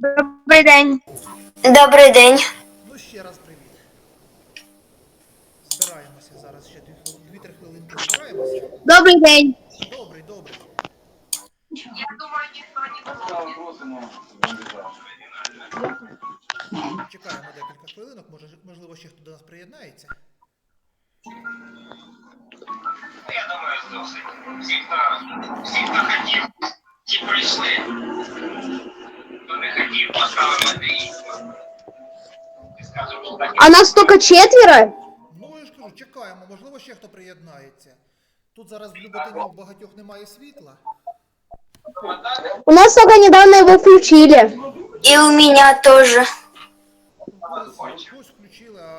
Добрий день. Добрий день. Ну ще раз привіт. Збираємося зараз ще 2-3 хвилинки збираємося. Добрий день. Добрий, добрий. Я думаю, ніхто не Чекаємо декілька хвилинок, може, можливо, ще хто до нас приєднається. Я думаю, досить. Всі, хто, всі, хто хотів, ті прийшли. А нас тільки четверо? Ну, я ж кажу, чекаємо, можливо, ще хто приєднається. Тут зараз в Люботині у багатьох немає світла. У нас только недавно его включили. І у теж. Хтось, хтось включили, а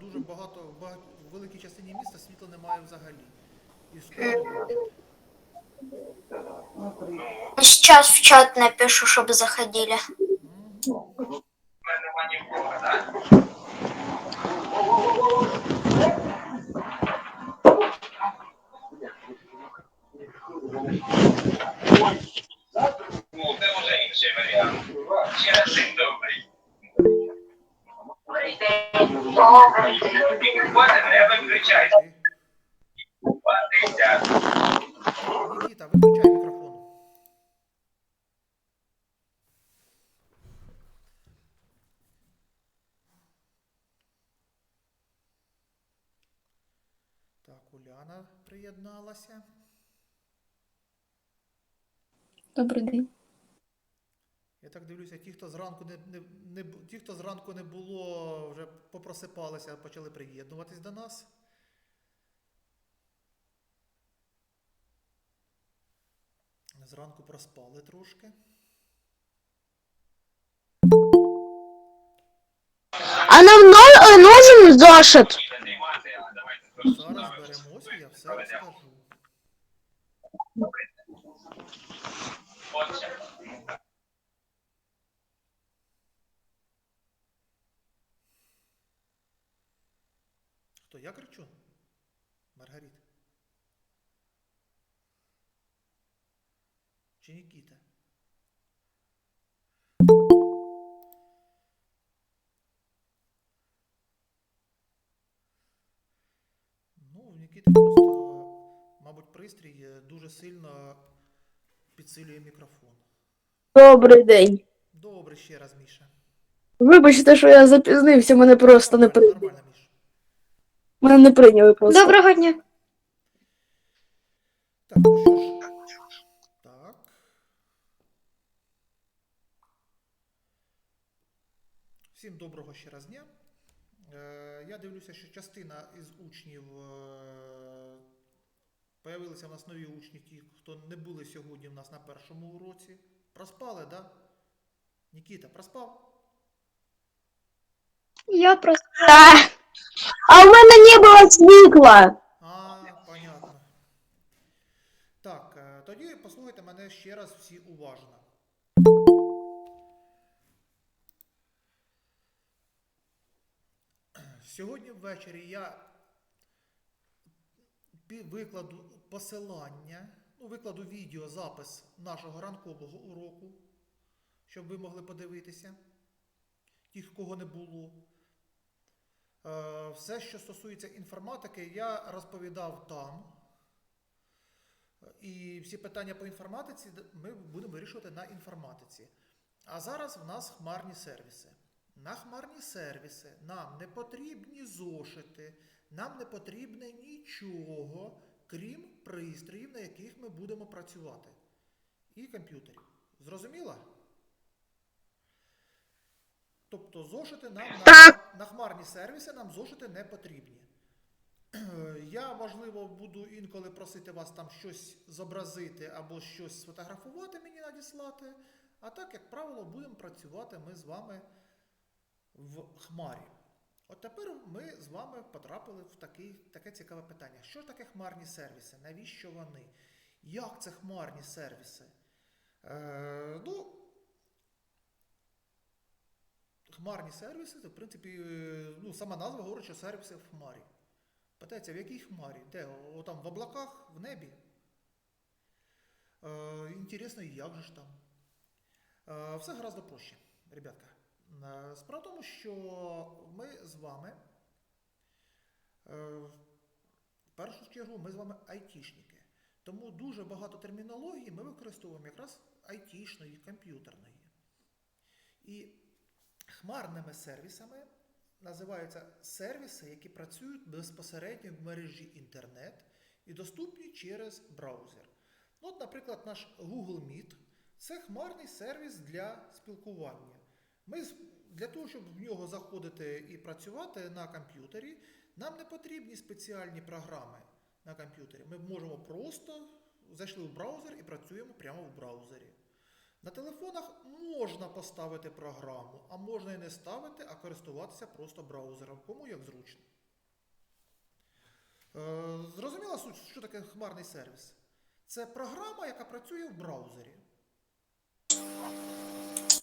дуже багато, в в великій частині міста світла немає взагалі. І скоро включать. Зараз в чат напишу, щоб заходили. В мене нема нікого, Так, Уляна приєдналася. Добрий день. Я так дивлюся, ті, хто зранку не, не, не ті, хто зранку не було, вже попросипалися, почали приєднуватись до нас. Зранку проспали трошки. А нам нужен зошит. Зараз беремося, я все розкажу. Хто я кричу? Маргарит. Чи Нікіта? Пристрій е, дуже сильно підсилює мікрофон. Добрий день. Добре, ще раз, Міша. Вибачте, що я запізнився, мене просто не Нормально, прийняли. нормально. Мене не прийняли просто. Доброго дня. Так, ну що ж. Так. Всім доброго ще раз дня. Е, я дивлюся, що частина із учнів е, появилися в нас нові учні, ті, хто не були сьогодні в нас на першому уроці. Проспали, да? Нікіта, проспав? Я просто... А у мене не було світла. А, понятно. Так, е, тоді послухайте мене ще раз всі уважно. Сьогодні ввечері я викладу посилання, ну, викладу відеозапис нашого ранкового уроку, щоб ви могли подивитися, тих, кого не було. Е, Все, що стосується інформатики, я розповідав там. І всі питання по інформатиці ми будемо вирішувати на інформатиці. А зараз в нас хмарні сервіси. На хмарні сервіси нам не потрібні зошити, нам не потрібне нічого, крім пристроїв, на яких ми будемо працювати. І комп'ютерів. Зрозуміло? Тобто зошити нам на, на хмарні сервіси нам зошити не потрібні. Я, можливо, буду інколи просити вас там щось зобразити або щось сфотографувати мені надіслати. А так, як правило, будемо працювати ми з вами в хмарі. От тепер ми з вами потрапили в такий, таке цікаве питання. Що таке хмарні сервіси? Навіщо вони? Як це хмарні сервіси? Е, ну, хмарні сервіси, це, в принципі, е, ну, сама назва говорить, що сервіси в хмарі. Питається, в якій хмарі? Де? О, там в облаках, в небі? Е, інтересно, як же ж там? Е, Все гораздо проще, ребятка. Е, Справа в тому, що ми з вами, е, в першу чергу, ми з вами айтішники. Тому дуже багато термінології ми використовуємо якраз айтішної, комп'ютерної. І хмарними сервісами називаються сервіси, які працюють безпосередньо в мережі інтернет і доступні через браузер. Ну, от, наприклад, наш Google Meet це хмарний сервіс для спілкування. Ми для того, щоб в нього заходити і працювати на комп'ютері, нам не потрібні спеціальні програми на комп'ютері. Ми можемо просто зайшли в браузер і працюємо прямо в браузері. На телефонах можна поставити програму, а можна і не ставити, а користуватися просто браузером, кому як зручно. Е, зрозуміла суть, що таке хмарний сервіс? Це програма, яка працює в браузері.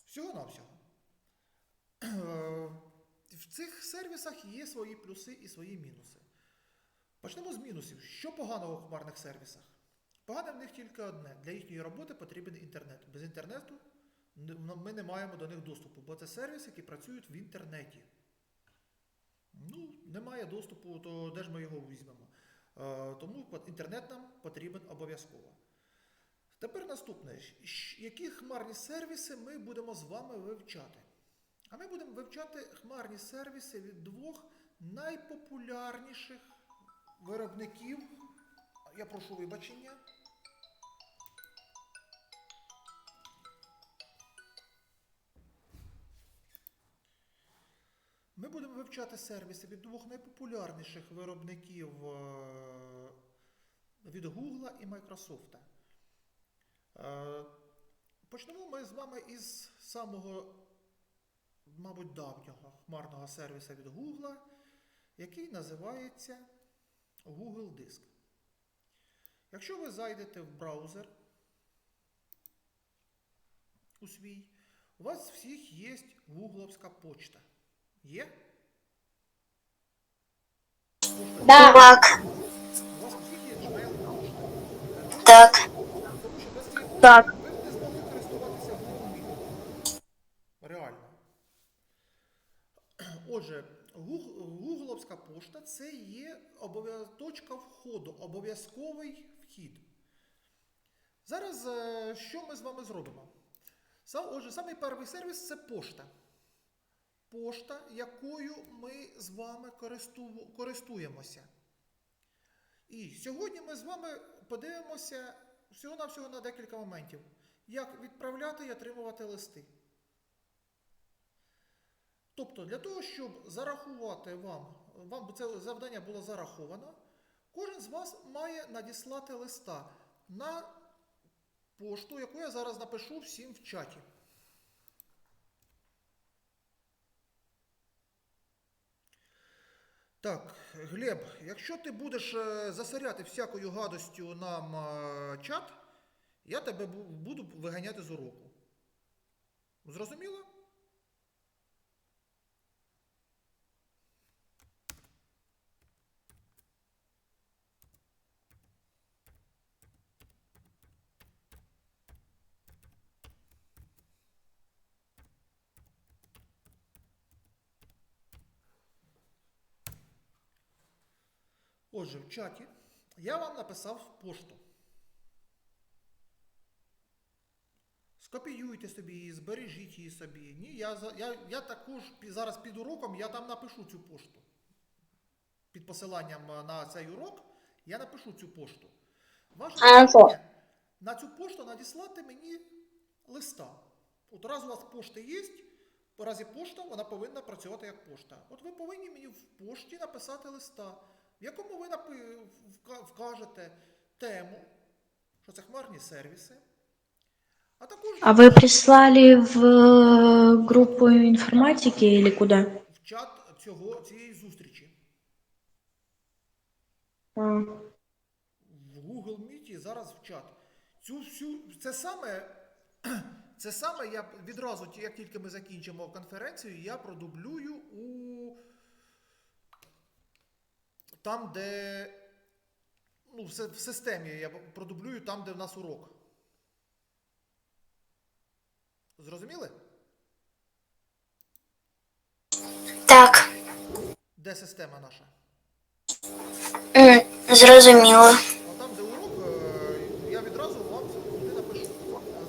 Всього-навсього. Е, В цих сервісах є свої плюси і свої мінуси. Почнемо з мінусів. Що поганого в хмарних сервісах? Погане в них тільки одне. Для їхньої роботи потрібен інтернет. Без інтернету ми не маємо до них доступу, бо це сервіси, які працюють в інтернеті. Ну, немає доступу, то де ж ми його візьмемо? Е, Тому інтернет нам потрібен обов'язково. Тепер наступне. Які хмарні сервіси ми будемо з вами вивчати? А ми будемо вивчати хмарні сервіси від двох найпопулярніших виробників. Я прошу вибачення. Ми будемо вивчати сервіси від двох найпопулярніших виробників е, від Google і Microsoft. Е, Почнемо ми з вами із самого, мабуть, давнього хмарного сервіса від Google, який називається Google Диск. Якщо ви зайдете в браузер у свій, у вас всіх є гугловська почта. Є? Так. У вас всіх є. Так. Так. ви б не змогли користуватися Google Meet. Реально. Отже, Гуг- гугловська пошта це є точка входу, обов'язковий вхід. Зараз е, що ми з вами зробимо? Отже, самий перший сервіс це пошта. Пошта, якою ми з вами користуємося. І сьогодні ми з вами подивимося всього-навсього на декілька моментів. Як відправляти і отримувати листи. Тобто, для того, щоб зарахувати вам, вам це завдання було зараховано, кожен з вас має надіслати листа на пошту, яку я зараз напишу всім в чаті. Так, Глеб, якщо ти будеш е, засоряти всякою гадостю нам е, чат, я тебе буду виганяти з уроку. Зрозуміло? Отже, в чаті я вам написав пошту. Скопіюйте собі її, збережіть її собі. Ні, я, я, я також зараз під уроком я там напишу цю пошту. Під посиланням е, на цей урок я напишу цю пошту. Ваше завдання на цю пошту надіслати мені листа. От раз у вас пошта є, в разі пошта вона повинна працювати як пошта. От ви повинні мені в пошті написати листа, в якому ви вкажете тему, що це хмарні сервіси. А також А вы прислали в э, группу информатики или куда? в чат цього, цієї зустрічі. А, в Google Meet зараз в чат. Цю всю це саме, це саме я відразу, як тільки ми закінчимо конференцію, я продублюю у там, де ну, в, в системі я продублюю там, де в нас урок. Зрозуміли? Так, Де система наша? зрозуміло. А там, де урок, е, я відразу вам туди напишу. Е,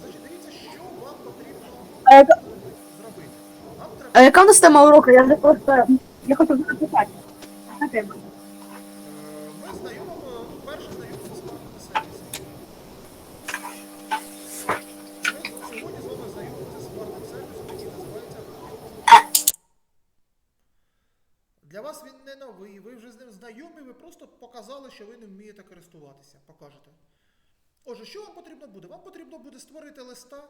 Значить, дивіться, що вам потрібно А яка, зробити. Треба а яка у нас тема уроку? Я вже просто. Я хочу тема? Знайомимо, перше знайомимося з вами сервісом. Ми сьогодні з вами знайомимося з смартним сервісом, Для вас він не новий, ви вже з ним знайомі, ви просто показали, що ви не вмієте користуватися. Покажете. Отже, що вам потрібно буде? Вам потрібно буде створити листа,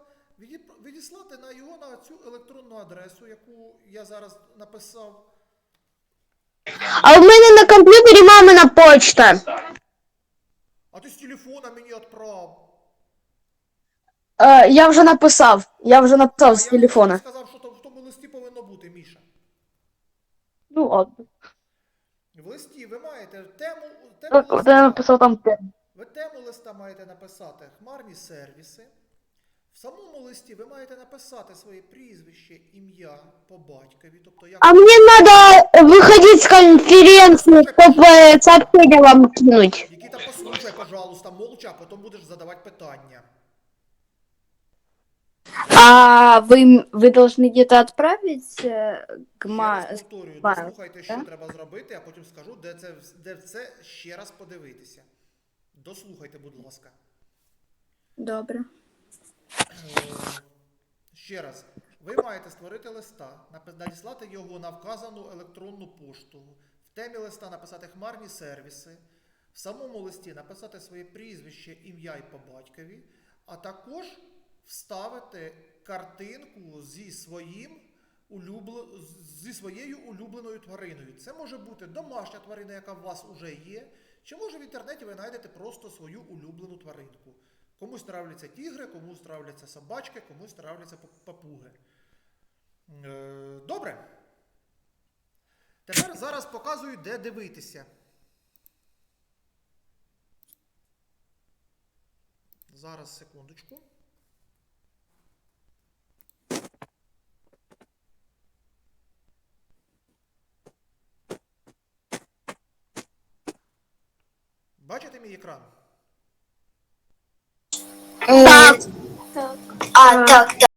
відіслати на його на цю електронну адресу, яку я зараз написав. А в мене на комп'ютері мамина почта. А ти з телефона мені відправ. Е, я вже написав. Я вже написав з А я телефона. сказав, що то- в тому листі повинно бути, Міша. Ну ладно. В листі ви маєте тему, тему листа. я написав там тему. Ви тему листа маєте написати хмарні сервіси В самому листі ви маєте написати своє прізвище, ім'я по батькові, тобто як А мне надо выходить с конференции, чтобы сообщение вам кинуть. Нікіта, послухай, пожалуйста, молча, а потім будеш задавати питання. А вы, вы должны где-то отправить э, к Ще ма... раз повторюю, Маю, дослухайте, що так? треба зробити, а потім скажу, де це, де це ще раз подивитися. Дослухайте, будь ласка. Добре. Е, Ще раз, ви маєте створити листа, надіслати його на вказану електронну пошту, в темі листа написати хмарні сервіси, в самому листі написати своє прізвище, ім'я і по батькові, а також вставити картинку зі своїм улюбле... зі своєю улюбленою твариною. Це може бути домашня тварина, яка у вас вже є, чи може в інтернеті ви знайдете просто свою улюблену тваринку. Комусь нравляться тігри, комусь нравляться собачки, комусь нравляться папуги. Е, Добре. Тепер зараз показую, де дивитися. Зараз секундочку. Бачите мій екран? Так. А, так, так.